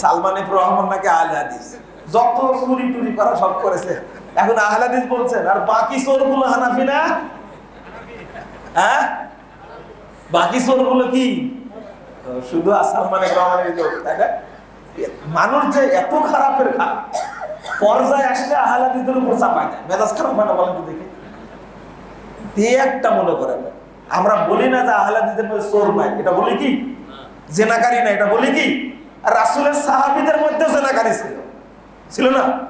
Salman F Rahman নাকি আহলে হাদিস? যত চুরি টুরি করা সব করেছে। এখন আহলে হাদিস বলছেন আর বাকি চোরগুলো হানাফি না? হ্যাঁ? বাকি চোরগুলো কি? শুধু সালমান এফ রহমানের লোক তাই না? মানুষ যে এত খারাপের খারাপ পর্যায়ে আসলে আহলে হাদিসের উপর চাপায় দেয়। মেজাজ খারাপ হয় না বলেন তো দেখি। দিয়ে একটা মনে করেন আমরা বলি না যে আহলে হাদিসের চোর নাই। এটা বলি কি? জেনাকারী না এটা বলি কি? রাসুলের সাহাবিদের মধ্যে জেনাকারী ছিল। ছিল না?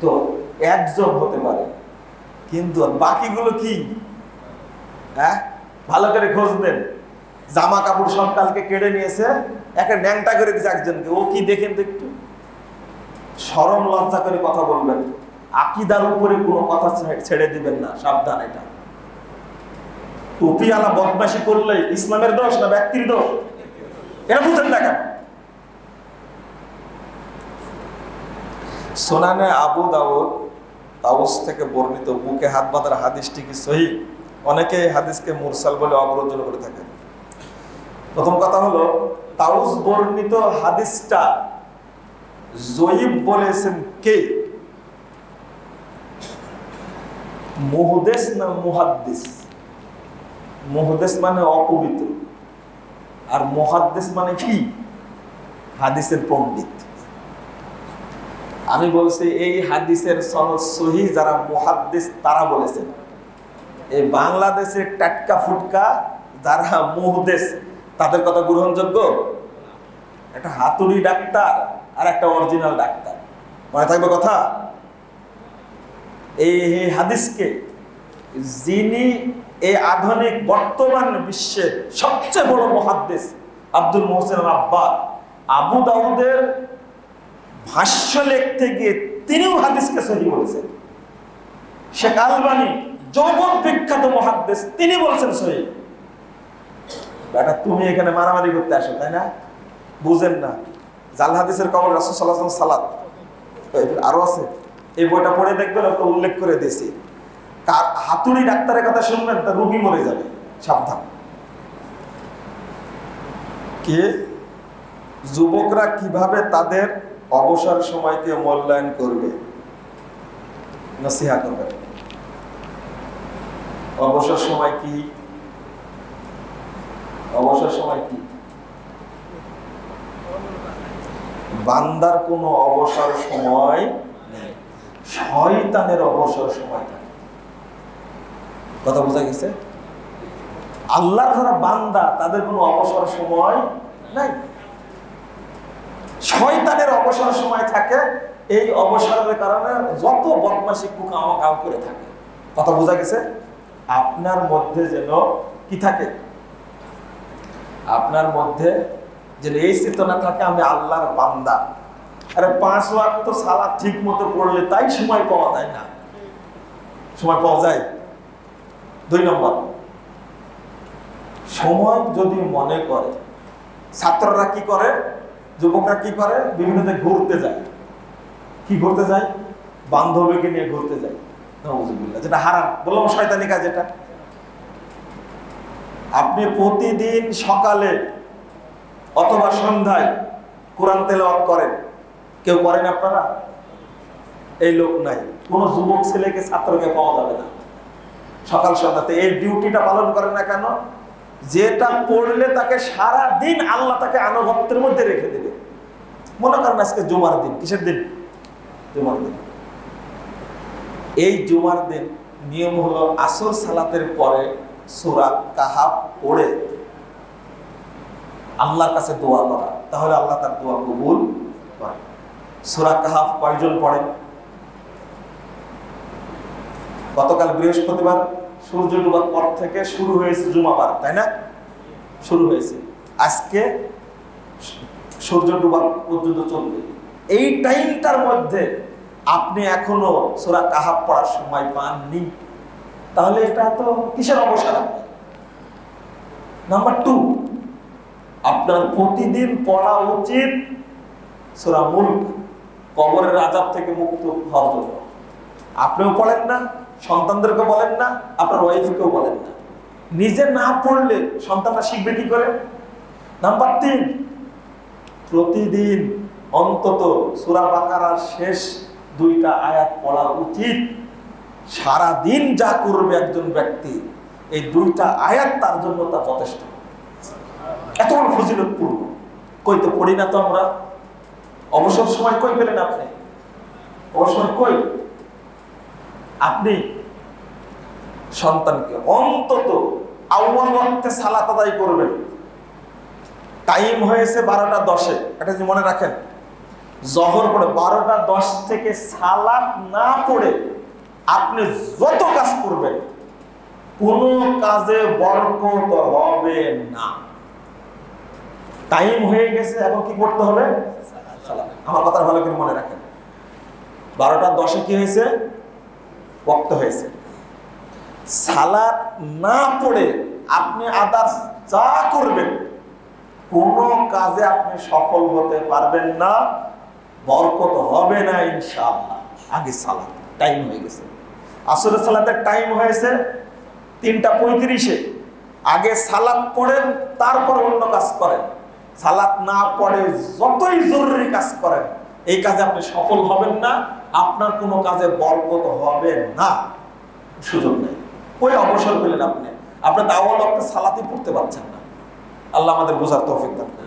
তো একজন হতে পারে। কিন্তু বাকিগুলো কি? হ্যাঁ? ভালো করে খোঁজ দেন জামা কাপড় সব কালকে কেড়ে নিয়েছে। একটা ন্যাংটা করে দিয়েছে একজনকে। ও কি দেখেন তো একটু? সরম লজ্জা করে কথা বলবেন। আকিদার উপরে কোনো কথা ছেড়ে দিবেন না। সাবধান এটা। টুপিওয়ালা বদমাসি করলে ইসলামের দোষ না ব্যক্তির দোষ? এটা বুঝেন না কেন? সোনানে আবু দাউদ তাউস থেকে বর্ণিত বুকে হাত বাঁধার হাদিসটি কি সহি? অনেকে হাদিসকে মুরসাল বলে অবরোধন করে থাকে প্রথম কথা হলো, তাউস বর্ণিত হাদিসটা জয়ীব বলেছেন কে? মুহদেশ না মুহাদ্দিস? মুহদেশ মানে অপবিত্র। আর মুহাদ্দিস মানে কি? হাদিসের পণ্ডিত। আমি বলছি, এই হাদিসের সহি যারা মুহাদ্দিস, তারা বলেছেন। এই বাংলাদেশের টাটকা ফুটকা যারা মুহদেশ, তাদের কথা গ্রহণযোগ্য? একটা হাতুড়ি ডাক্তার আর একটা অরিজিনাল ডাক্তার। মনে থাকবে কথা? এই হাদিসকে যিনি এই আধুনিক বর্তমান বিশ্বের সবচেয়ে বড় মহাদ্দেশ আব্দুল মোহসেন আব্বাদ। আবু দাউদের ভাষ্য লিখতে গিয়ে তিনিও হাদিসকে সহি বলেছেন। শেখ আলবানি জগৎ বিখ্যাত মহাদ্দেশ, তিনি বলছেন সহি। তুমি এখানে মারামারি করতে আসো, তাই না? বুঝেন না। জাল হাদিসের কবর রাসুল সালাত। আরও আছে। এই বইটা পড়ে দেখবেন ওটা উল্লেখ করে দিয়েছি। কার হাতুড়ি ডাক্তারের কথা শুনবেন তা রুগী মরে যাবে। সাবধান। কে? যুবকরা কীভাবে তাদের অবসর সময়কে মূল্যায়ন করবে? নসিহা করবে অবসর সময় কি? অবসর সময় কি? বান্দার কোনো অবসর সময় নেই। শয়তানের অবসর সময় থাকে। কথা বোঝা গেছে? আল্লাহ যারা বান্দা তাদের কোনো অবসর সময় নাই। শয়তানের অবসর সময় থাকে, এই অবসরের কারণে যত বদমাসি কুকাও করে থাকে। কথা বোঝা গেছে? আপনার মধ্যে যেন কি থাকে? আপনার মধ্যে যেন এই চেতনা থাকে, আমি আল্লাহর বান্দা। আরে পাঁচ ওয়াক্ত সালা ঠিক মতো পড়লে তাই সময় পাওয়া যায় না। সময় পাওয়া যায়? দুই নম্বর, সময় যদি মনে করে, ছাত্ররা কি করে, যুবকরা কি করে, বিভিন্ন ঘুরতে যায়। কি ঘুরতে যায়? বান্ধবীকে নিয়ে ঘুরতে যায়। যেটা হারাম, বললাম শয়তানি কাজ এটা। আপনি প্রতিদিন সকালে অথবা সন্ধ্যায় কোরআন তেলাওয়াত করেন। কেউ করেন আপনারা? এই লোক নাই। কোন যুবক ছেলেকে ছাত্রকে পাওয়া যাবে না। সকাল সন্ধ্যাতে এই ডিউটিটা পালন করেন না কেন? যেটা পড়লে তাকে সারা দিন আল্লাহ তাকে আনুগত্যের মধ্যে রেখে দেবে। মনে করেন আজকে জুমার দিন, কিসের দিন? জুমার দিন। এই জুমার দিন নিয়ম হলো আসর সালাতের পরে সুরা কাহাব পড়ে আল্লাহর কাছে দোয়া করা। তাহলে আল্লাহ তার দোয়া কবুল করে। সুরা কাহাফ কয়জন পড়েন গতকাল বৃহস্পতিবার সূর্য ডুবার পর থেকে শুরু হয়েছে জুমাবার, তাই না? শুরু হয়েছে। আজকে সূর্য ডুবার পর্যন্ত চলবে। এই টাইমটার মধ্যে আপনি এখনও সোরা কাহাব পড়ার সময় পাননি। তাহলে এটা তো কিসের অবসর নাম্বার টু, আপনার প্রতিদিন পড়া উচিত সোরা মুল্ক, কবরের আজাব থেকে মুক্ত হওয়ার জন্য। আপনিও পড়েন না? সন্তানদেরকে বলেন না, আপনার ওয়াইফকেও বলেন না। নিজে না পড়লে সন্তানরা শিখবে কি করে? নাম্বার তিন, প্রতিদিন অন্তত সুরা বাকারার শেষ দুইটা আয়াত পড়া উচিত। সারা দিন যা করবে একজন ব্যক্তি, এই দুইটা আয়াত তার জন্য তা যথেষ্ট। এত বড় ফজিলতপূর্ণ কই তো পড়ি না তো আমরা? অবসর সময় কই পেলেন আপনি? অবসর কই? আপনি সন্তানকে অন্তত আউ্বাল ওয়াক্তে সালাত আদায় করবেন। টাইম হয়েছে বারোটা দশে। এটা যদি মনে রাখেন, জহর পড়ে বারোটা দশ থেকে সালাত না পড়ে আপনি যত কাজ করবেন, কোনো কাজে বরকত হবে না। টাইম হয়ে গেছে, এখন কি করতে হবে। আমার কথা ভালো করে মনে রাখেন। বারোটা দশে কি হয়েছে? বক্ত হয়েছে। সালাদ না পড়ে আপনি আদার্স যা করবেন, কোনো কাজে আপনি সফল হতে পারবেন না, বরকত হবে না ইনশাআল্লাহ। আগে সালাদ টাইম হয়ে গেছে। আসরের সালাতের টাইম হয়েছে তিনটা পঁয়ত্রিশে। আগে সালাদ পড়েন, তারপর অন্য কাজ করেন। সালাত না পড়ে যতই জরুরি কাজ করেন এই কাজে আপনি সফল হবেন না, আপনার কোনো কাজে বরকত হবে না। সুযোগ নেই। ওই অবসর পেলেন আপনি। আপনার দাওয়াল আপনি সালাতে পড়তে পারছেন না। আল্লাহ আমাদের বোঝার তৌফিক দান।